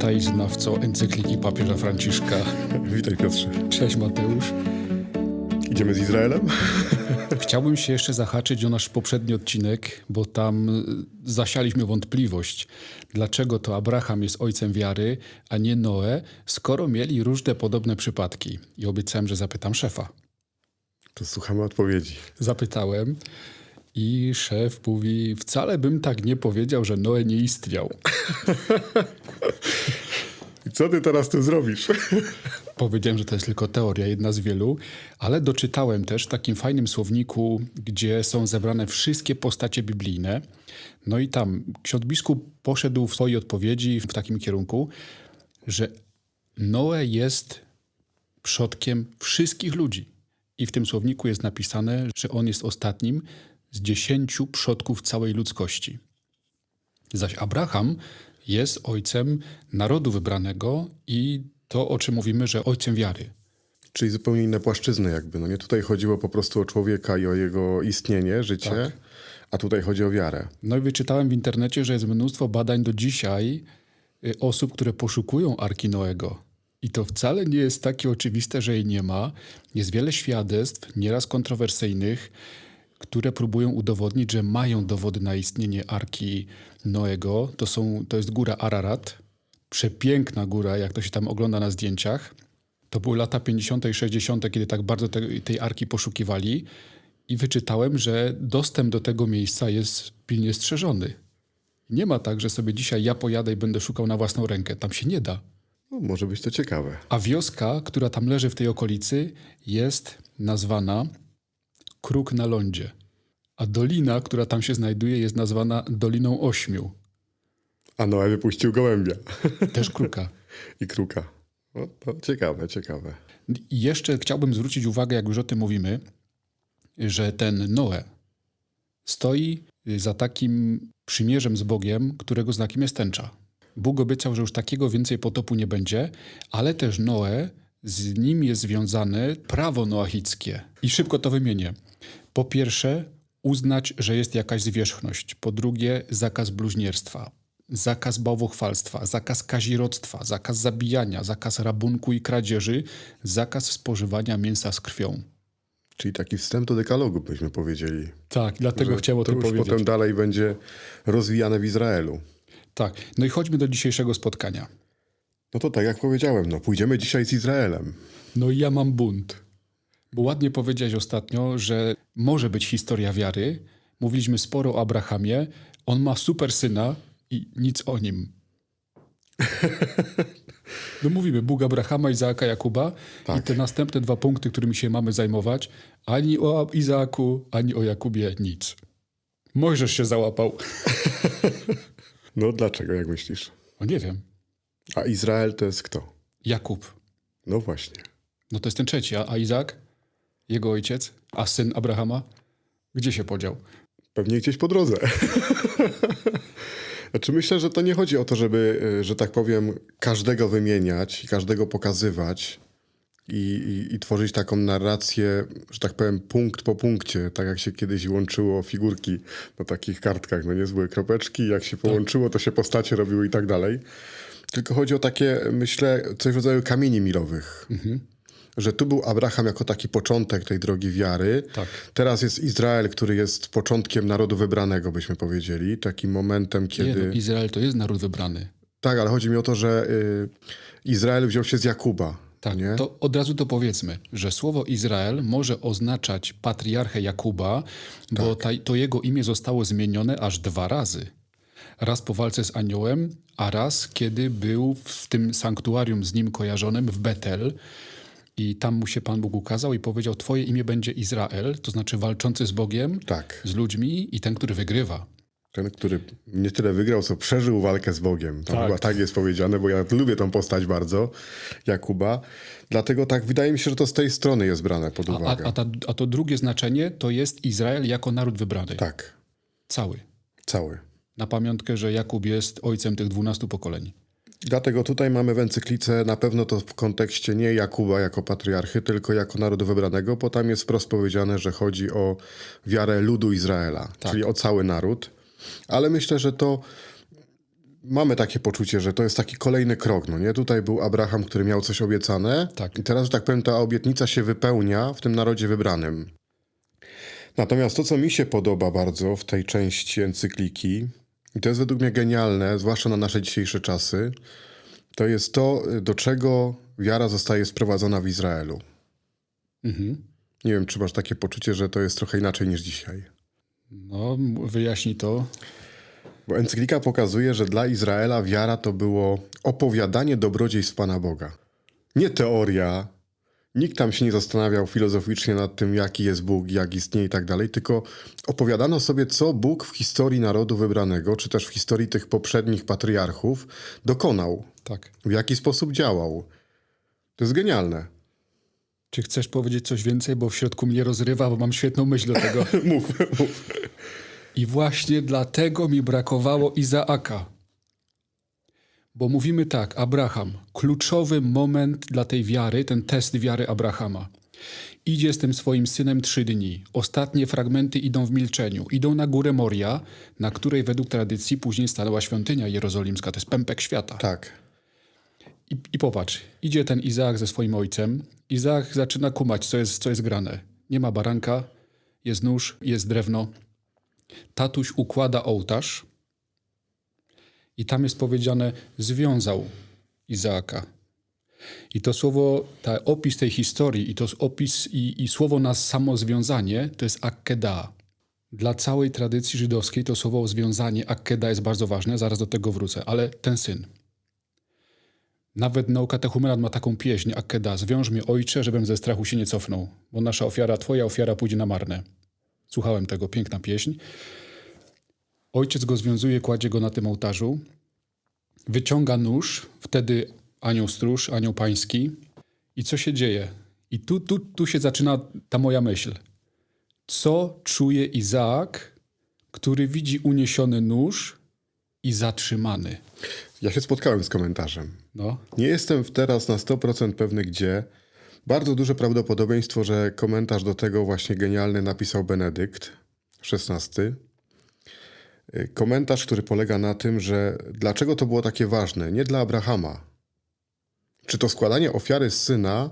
Witaj znawco encykliki papieża Franciszka. Witaj Piotrze. Cześć Mateusz. Idziemy z Izraelem? Chciałbym się jeszcze zahaczyć o nasz poprzedni odcinek, bo tam y, zasialiśmy wątpliwość, dlaczego to Abraham jest ojcem wiary, a nie Noe, skoro mieli różne podobne przypadki. I obiecałem, że zapytam szefa. To słuchamy odpowiedzi. Zapytałem i szef mówi, wcale bym tak nie powiedział, że Noe nie istniał. I co ty teraz tu zrobisz? Powiedziałem, że to jest tylko teoria, jedna z wielu, ale doczytałem też w takim fajnym słowniku, gdzie są zebrane wszystkie postacie biblijne. No i tam ksiądz biskup poszedł w swojej odpowiedzi w takim kierunku, że Noe jest przodkiem wszystkich ludzi. I w tym słowniku jest napisane, że on jest ostatnim z dziesięciu przodków całej ludzkości. Zaś Abraham jest ojcem narodu wybranego i to, o czym mówimy, że ojcem wiary. Czyli zupełnie inne płaszczyzny jakby. No nie tutaj chodziło po prostu o człowieka i o jego istnienie, życie, Tak. a tutaj chodzi o wiarę. No i wyczytałem w internecie, że jest mnóstwo badań do dzisiaj y, osób, które poszukują Arki Noego. I to wcale nie jest takie oczywiste, że jej nie ma. Jest wiele świadectw, nieraz kontrowersyjnych, które próbują udowodnić, że mają dowody na istnienie Arki Noego. To, są, to jest góra Ararat. Przepiękna góra, jak to się tam ogląda na zdjęciach. To były lata 50. i 60., kiedy tak bardzo te, tej arki poszukiwali. I wyczytałem, że dostęp do tego miejsca jest pilnie strzeżony. Nie ma tak, że sobie dzisiaj ja pojadę i będę szukał na własną rękę. Tam się nie da. No, może być to ciekawe. A wioska, która tam leży w tej okolicy, jest nazwana Kruk na lądzie. A dolina, która tam się znajduje, jest nazwana Doliną Ośmiu. A Noe wypuścił gołębia Też kruka. i kruka. No, ciekawe, ciekawe. I jeszcze chciałbym zwrócić uwagę, jak już o tym mówimy, że ten Noe stoi za takim przymierzem z Bogiem, którego znakiem jest tęcza. Bóg obiecał, że już takiego więcej potopu nie będzie, ale też Noe, z nim jest związane prawo noachickie. I szybko to wymienię. Po pierwsze, uznać, że jest jakaś zwierzchność. Po drugie, zakaz bluźnierstwa. Zakaz bałwochwalstwa, zakaz kazirodztwa, zakaz zabijania, zakaz rabunku i kradzieży, zakaz spożywania mięsa z krwią. Czyli taki wstęp do dekalogu byśmy powiedzieli. Tak, dlatego chciałem o to tym już powiedzieć. potem dalej będzie rozwijane w Izraelu. Tak, no i chodźmy do dzisiejszego spotkania. No to tak jak powiedziałem, no pójdziemy dzisiaj z Izraelem. No i ja mam bunt. Bo ładnie powiedziałeś ostatnio, że może być historia wiary. Mówiliśmy sporo o Abrahamie. On ma super syna i nic o nim. No mówimy, Bóg Abrahama, Izaaka, Jakuba i Tak. te następne dwa punkty, którymi się mamy zajmować, ani o Izaaku, ani o Jakubie nic. Mojżesz się załapał. No dlaczego, jak myślisz? No nie wiem. A Izrael to jest kto? Jakub. No właśnie. No to jest ten trzeci, a, a Izaak? Jego ojciec? A syn Abrahama? Gdzie się podział? Pewnie gdzieś po drodze. Znaczy myślę, że to nie chodzi o to, żeby, y, że tak powiem, każdego wymieniać i każdego pokazywać i, i, i tworzyć taką narrację, że tak powiem, punkt po punkcie, tak jak się kiedyś łączyło figurki na takich kartkach, no nie były kropeczki, jak się połączyło, to się postacie robiły i tak dalej. Tylko chodzi o takie, myślę, coś w rodzaju kamieni milowych. Że tu był Abraham jako taki początek tej drogi wiary. Tak. Teraz jest Izrael, który jest początkiem narodu wybranego, byśmy powiedzieli. Takim momentem, Nie, kiedy... no, Izrael to jest naród wybrany. Tak, ale chodzi mi o to, że y, Izrael wziął się z Jakuba. Tak, nie? to od razu to powiedzmy, że słowo Izrael może oznaczać patriarchę Jakuba, bo Tak. ta, to jego imię zostało zmienione aż dwa razy. Raz po walce z aniołem, a raz kiedy był w tym sanktuarium z nim kojarzonym w Betel. I tam mu się Pan Bóg ukazał i powiedział: Twoje imię będzie Izrael, to znaczy walczący z Bogiem, Tak. z ludźmi i ten, który wygrywa. Ten, który nie tyle wygrał, co przeżył walkę z Bogiem. Tam Tak. chyba tak jest powiedziane, bo ja lubię tą postać bardzo, Jakuba. Dlatego tak, wydaje mi się, że to z tej strony jest brane pod A, uwagę. a, a, ta, a to drugie znaczenie to jest Izrael jako naród wybrany. Tak, Cały. cały. Na pamiątkę, że Jakub jest ojcem tych dwunastu pokoleń. Dlatego tutaj mamy w encyklice na pewno to w kontekście nie Jakuba jako patriarchy, tylko jako narodu wybranego, bo tam jest wprost powiedziane, że chodzi o wiarę ludu Izraela, czyli o cały naród. Ale myślę, że to mamy takie poczucie, że to jest taki kolejny krok. No nie? Tutaj był Abraham, który miał coś obiecane. Tak. I teraz, że tak powiem, ta obietnica się wypełnia w tym narodzie wybranym. Natomiast to, co mi się podoba bardzo w tej części encykliki, i to jest według mnie genialne, zwłaszcza na nasze dzisiejsze czasy, to jest to, do czego wiara zostaje sprowadzona w Izraelu. Mhm. Nie wiem, czy masz takie poczucie, że to jest trochę inaczej niż dzisiaj. No, wyjaśnij to. Bo encyklika pokazuje, że dla Izraela wiara to było opowiadanie dobrodziejstw Pana Boga. Nie teoria. Nikt tam się nie zastanawiał filozoficznie nad tym, jaki jest Bóg, jak istnieje i tak dalej, tylko opowiadano sobie, co Bóg w historii narodu wybranego, czy też w historii tych poprzednich patriarchów dokonał, Tak. w jaki sposób działał. To jest genialne. Czy chcesz powiedzieć coś więcej, bo w środku mnie rozrywa, bo mam świetną myśl do tego. Mów, mów. I właśnie dlatego mi brakowało Izaaka. Bo mówimy tak, Abraham, kluczowy moment dla tej wiary, ten test wiary Abrahama. Idzie z tym swoim synem trzy dni. Ostatnie fragmenty idą w milczeniu. Idą na górę Moria, na której według tradycji później stanęła świątynia jerozolimska. To jest pępek świata. Tak. I, I popatrz, idzie ten Izaak ze swoim ojcem. Izaak zaczyna kumać, co jest, co jest grane. Nie ma baranka, jest nóż, jest drewno. Tatuś układa ołtarz i tam jest powiedziane, związał Izaaka. I to słowo, ta opis tej historii i to opis i, i słowo na samo związanie to jest akkeda. Dla całej tradycji żydowskiej to słowo związanie, akkeda jest bardzo ważne, zaraz do tego wrócę, ale ten syn. Nawet nauka Techumerat ma taką pieśń, Akkeda, zwiąż mnie ojcze, żebym ze strachu się nie cofnął, bo nasza ofiara, twoja ofiara pójdzie na marne. Słuchałem tego, piękna pieśń. Ojciec go związuje, kładzie go na tym ołtarzu, wyciąga nóż, wtedy anioł stróż, anioł pański. I co się dzieje? I tu, tu, tu się zaczyna ta moja myśl. Co czuje Izaak, który widzi uniesiony nóż i zatrzymany? Ja się spotkałem z komentarzem. No, Nie jestem teraz na 100% pewny gdzie. Bardzo duże prawdopodobieństwo, że komentarz do tego właśnie genialny napisał Benedykt XVI. Komentarz, który polega na tym, że dlaczego to było takie ważne? Nie dla Abrahama. Czy to składanie ofiary syna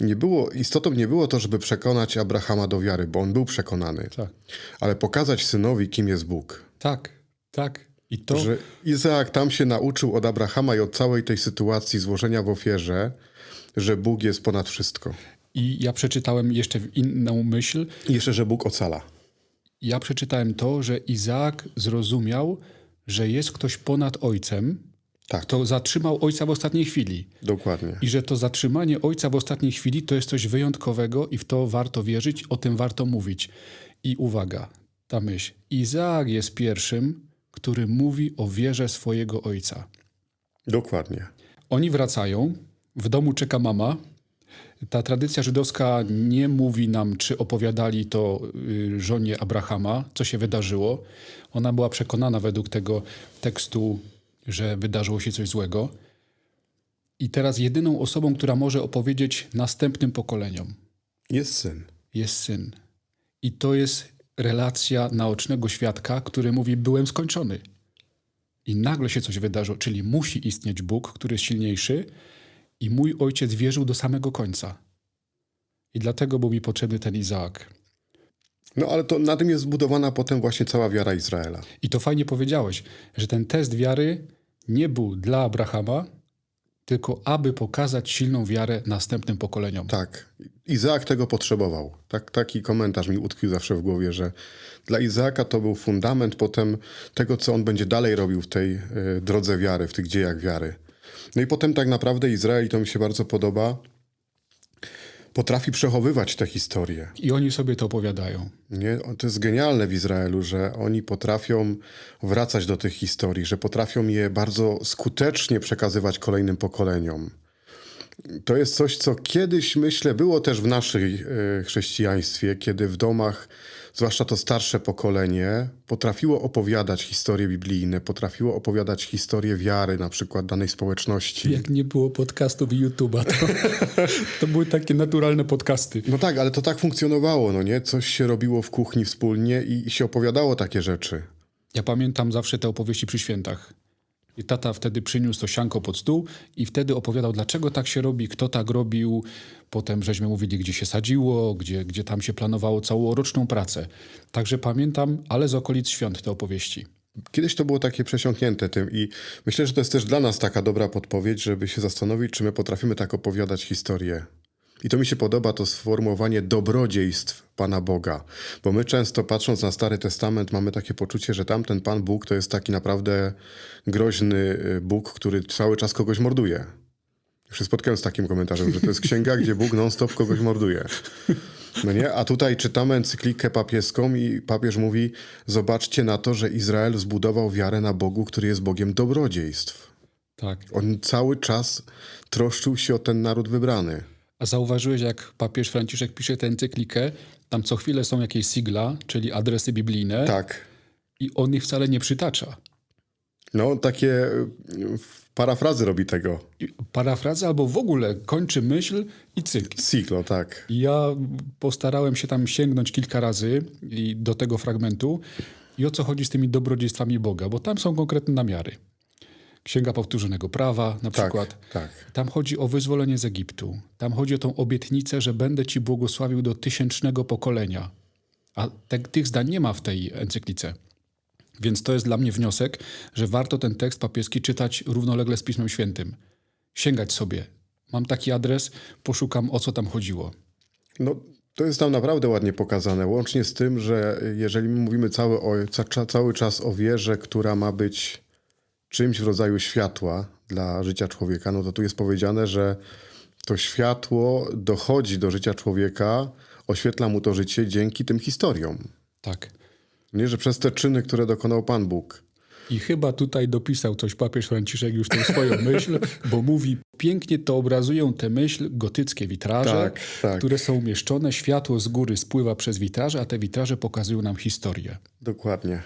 nie było, istotą nie było to, żeby przekonać Abrahama do wiary, bo on był przekonany, tak. ale pokazać synowi, kim jest Bóg. Tak, tak. I to, Że Izaak tam się nauczył od Abrahama i od całej tej sytuacji złożenia w ofierze, że Bóg jest ponad wszystko. i ja przeczytałem jeszcze inną myśl. I jeszcze, że Bóg ocala. Ja przeczytałem to, że Izaak zrozumiał, że jest ktoś ponad ojcem, Tak, kto zatrzymał ojca w ostatniej chwili. dokładnie. I że to zatrzymanie ojca w ostatniej chwili to jest coś wyjątkowego i w to warto wierzyć, o tym warto mówić. I uwaga, ta myśl. Izaak jest pierwszym, który mówi o wierze swojego ojca. Dokładnie. Oni wracają, w domu czeka mama. Ta tradycja żydowska nie mówi nam, czy opowiadali to y, żonie Abrahama, co się wydarzyło. Ona była przekonana według tego tekstu, że wydarzyło się coś złego. I teraz jedyną osobą, która może opowiedzieć następnym pokoleniom, Jest syn. jest syn. I to jest relacja naocznego świadka, który mówi: Byłem skończony. I nagle się coś wydarzyło, czyli musi istnieć Bóg, który jest silniejszy, i mój ojciec wierzył do samego końca. I dlatego był mi potrzebny ten Izaak. No ale to na tym jest zbudowana potem właśnie cała wiara Izraela. I to fajnie powiedziałeś, że ten test wiary nie był dla Abrahama, tylko aby pokazać silną wiarę następnym pokoleniom. Tak. Izaak tego potrzebował. Tak, taki komentarz mi utkwił zawsze w głowie, że dla Izaaka to był fundament potem tego, co on będzie dalej robił w tej y, drodze wiary, w tych dziejach wiary. No i potem tak naprawdę Izrael, i to mi się bardzo podoba, potrafi przechowywać te historie. I oni sobie to opowiadają. Nie? To jest genialne w Izraelu, że oni potrafią wracać do tych historii, że potrafią je bardzo skutecznie przekazywać kolejnym pokoleniom. To jest coś, co kiedyś, myślę, było też w naszej e, chrześcijaństwie, kiedy w domach, zwłaszcza to starsze pokolenie, potrafiło opowiadać historie biblijne, potrafiło opowiadać historię wiary, na przykład danej społeczności. Jak nie było podcastów i YouTube'a, to, to były takie naturalne podcasty. No tak, ale to tak funkcjonowało, no nie? Coś się robiło w kuchni wspólnie i, i się opowiadało takie rzeczy. Ja pamiętam zawsze te opowieści przy świętach. I tata wtedy przyniósł to sianko pod stół i wtedy opowiadał, dlaczego tak się robi, kto tak robił. Potem żeśmy mówili, gdzie się sadziło, gdzie, gdzie tam się planowało całoroczną pracę. Także pamiętam, ale z okolic świąt te opowieści. Kiedyś to było takie przesiąknięte tym i myślę, że to jest też dla nas taka dobra podpowiedź, żeby się zastanowić, czy my potrafimy tak opowiadać historię. I to mi się podoba, to sformułowanie dobrodziejstw Pana Boga. Bo my często patrząc na Stary Testament mamy takie poczucie, że tamten Pan Bóg to jest taki naprawdę groźny y, Bóg, który cały czas kogoś morduje. Już się spotkałem z takim komentarzem, że to jest księga, gdzie Bóg non-stop kogoś morduje. No nie? A tutaj czytamy encyklikę papieską i papież mówi: Zobaczcie na to, że Izrael zbudował wiarę na Bogu, który jest Bogiem dobrodziejstw. Tak. On cały czas troszczył się o ten naród wybrany. A zauważyłeś, jak papież Franciszek pisze tę encyklikę, tam co chwilę są jakieś sigla, czyli adresy biblijne Tak. i on ich wcale nie przytacza. No, takie parafrazy robi tego. I Parafraza albo w ogóle kończy myśl i cyk. Siglo, tak. Ja postarałem się tam sięgnąć kilka razy i do tego fragmentu i o co chodzi z tymi dobrodziejstwami Boga, bo tam są konkretne namiary. Księga Powtórzonego Prawa na Tak, przykład. tak. Tam chodzi o wyzwolenie z Egiptu. Tam chodzi o tą obietnicę, że będę ci błogosławił do tysięcznego pokolenia. A te, tych zdań nie ma w tej encyklice. Więc to jest dla mnie wniosek, że warto ten tekst papieski czytać równolegle z Pismem Świętym. Sięgać sobie. Mam taki adres, poszukam o co tam chodziło. No, to jest tam naprawdę ładnie pokazane. Łącznie z tym, że jeżeli my mówimy cały, o, ca, cały czas o wierze, która ma być czymś w rodzaju światła dla życia człowieka, no to tu jest powiedziane, że to światło dochodzi do życia człowieka, oświetla mu to życie dzięki tym historiom. Tak. Nie, że przez te czyny, które dokonał Pan Bóg. I chyba tutaj dopisał coś papież Franciszek już tą swoją myśl, bo mówi, pięknie to obrazują te myśl gotyckie witraże, Tak, tak. które są umieszczone, światło z góry spływa przez witraże, a te witraże pokazują nam historię. Dokładnie.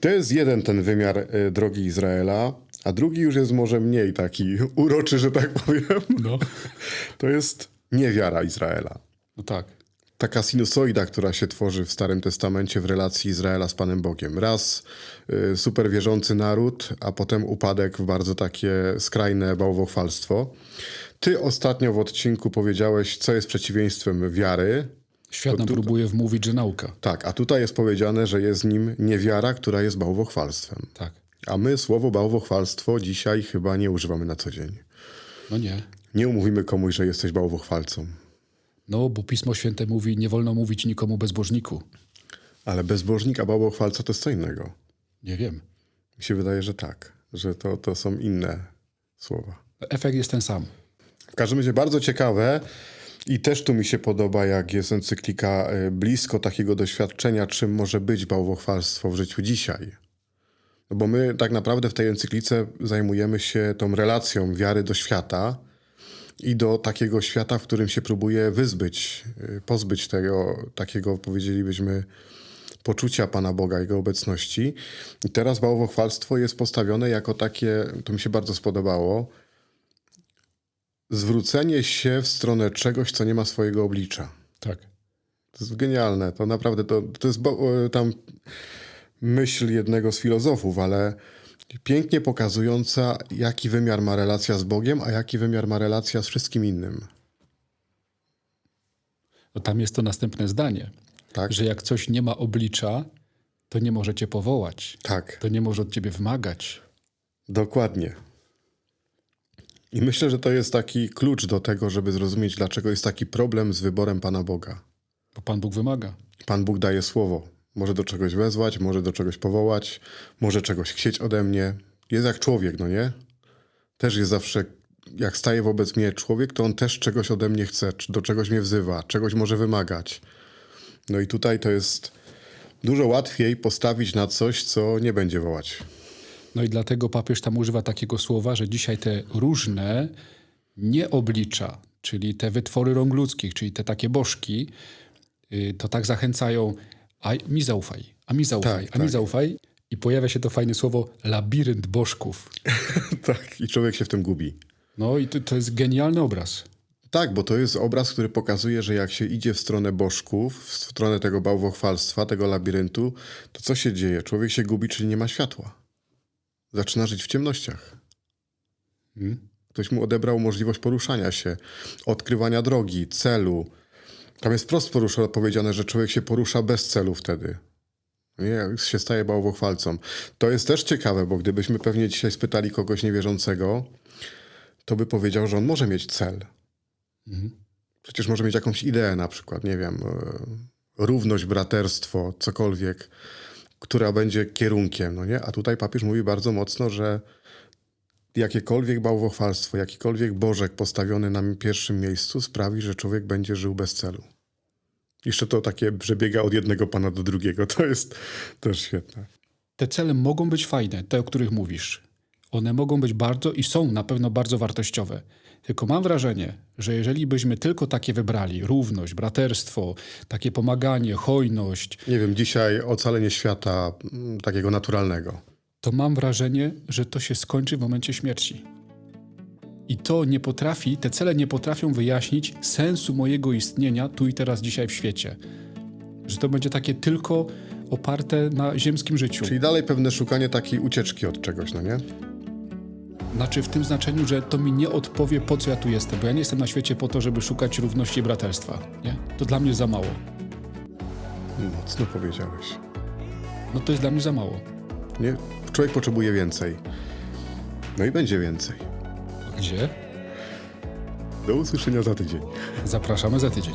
To jest jeden ten wymiar y, drogi Izraela, a drugi już jest może mniej taki uroczy, że tak powiem. No. To jest niewiara Izraela. No tak. Taka sinusoida, która się tworzy w Starym Testamencie w relacji Izraela z Panem Bogiem. Raz y, super wierzący naród, a potem upadek w bardzo takie skrajne bałwochwalstwo. Ty ostatnio w odcinku powiedziałeś, co jest przeciwieństwem wiary. Świat nam próbuje wmówić, że nauka. Tak, a tutaj jest powiedziane, że jest nim niewiara, która jest bałwochwalstwem. Tak. A my słowo bałwochwalstwo dzisiaj chyba nie używamy na co dzień. No nie. Nie umówimy komuś, że jesteś bałwochwalcą. No, bo Pismo Święte mówi, nie wolno mówić nikomu bezbożniku. Ale bezbożnik, a bałwochwalca to jest co innego. Nie wiem. Mi się wydaje, że tak, że to, to są inne słowa. Efekt jest ten sam. W każdym razie bardzo ciekawe i też tu mi się podoba, jak jest encyklika y, blisko takiego doświadczenia, czym może być bałwochwalstwo w życiu dzisiaj. No bo my tak naprawdę w tej encyklice zajmujemy się tą relacją wiary do świata i do takiego świata, w którym się próbuje wyzbyć, y, pozbyć tego takiego, powiedzielibyśmy, poczucia Pana Boga, Jego obecności. I teraz bałwochwalstwo jest postawione jako takie, to mi się bardzo spodobało, zwrócenie się w stronę czegoś, co nie ma swojego oblicza. Tak. To jest genialne. To naprawdę, to, to jest e, tam myśl jednego z filozofów, ale pięknie pokazująca, jaki wymiar ma relacja z Bogiem, a jaki wymiar ma relacja z wszystkim innym. No tam jest to następne zdanie, Tak? że jak coś nie ma oblicza, to nie może cię powołać. Tak, To nie może od ciebie wymagać. dokładnie. I myślę, że to jest taki klucz do tego, żeby zrozumieć, dlaczego jest taki problem z wyborem Pana Boga. Bo Pan Bóg wymaga. Pan Bóg daje słowo. Może do czegoś wezwać, może do czegoś powołać, może czegoś chcieć ode mnie. Jest jak człowiek, no nie? Też jest zawsze, jak staje wobec mnie człowiek, to on też czegoś ode mnie chce, do czegoś mnie wzywa, czegoś może wymagać. No i tutaj to jest dużo łatwiej postawić na coś, co nie będzie wołać. No i dlatego papież tam używa takiego słowa, że dzisiaj te różne nieoblicza, czyli te wytwory rąk ludzkich, czyli te takie bożki, y, to tak zachęcają, a mi zaufaj, a mi zaufaj, Tak, a mi tak. zaufaj. I pojawia się to fajne słowo labirynt bożków. tak, i człowiek się w tym gubi. No i to, to jest genialny obraz. Tak, bo to jest obraz, który pokazuje, że jak się idzie w stronę bożków, w stronę tego bałwochwalstwa, tego labiryntu, to co się dzieje? Człowiek się gubi, czyli nie ma światła. Zaczyna żyć w ciemnościach. Hmm? Ktoś mu odebrał możliwość poruszania się, odkrywania drogi, celu. Tam jest wprost porusza, powiedziane, że człowiek się porusza bez celu wtedy. Nie, się staje bałwochwalcą. To jest też ciekawe, bo gdybyśmy pewnie dzisiaj spytali kogoś niewierzącego, to by powiedział, że on może mieć cel. Mhm. Przecież może mieć jakąś ideę, na przykład, nie wiem, e, równość, braterstwo, cokolwiek, która będzie kierunkiem, no nie? A tutaj papież mówi bardzo mocno, że jakiekolwiek bałwochwalstwo, jakikolwiek bożek postawiony na pierwszym miejscu sprawi, że człowiek będzie żył bez celu. Jeszcze to takie, że biega od jednego pana do drugiego, to jest też świetne. Te cele mogą być fajne, te, o których mówisz. One mogą być bardzo i są na pewno bardzo wartościowe. Tylko mam wrażenie, że jeżeli byśmy tylko takie wybrali, równość, braterstwo, takie pomaganie, hojność, Nie wiem, dzisiaj ocalenie świata mm, takiego naturalnego. to mam wrażenie, że to się skończy w momencie śmierci. I to nie potrafi, te cele nie potrafią wyjaśnić sensu mojego istnienia tu i teraz dzisiaj w świecie. Że to będzie takie tylko oparte na ziemskim życiu. Czyli dalej pewne szukanie takiej ucieczki od czegoś, no nie? Znaczy w tym znaczeniu, że to mi nie odpowie, po co ja tu jestem, bo ja nie jestem na świecie po to, żeby szukać równości i braterstwa. Nie? To dla mnie za mało. Mocno powiedziałeś. No to jest dla mnie za mało. Nie? Człowiek potrzebuje więcej. No i będzie więcej. Gdzie? Do usłyszenia za tydzień. Zapraszamy za tydzień.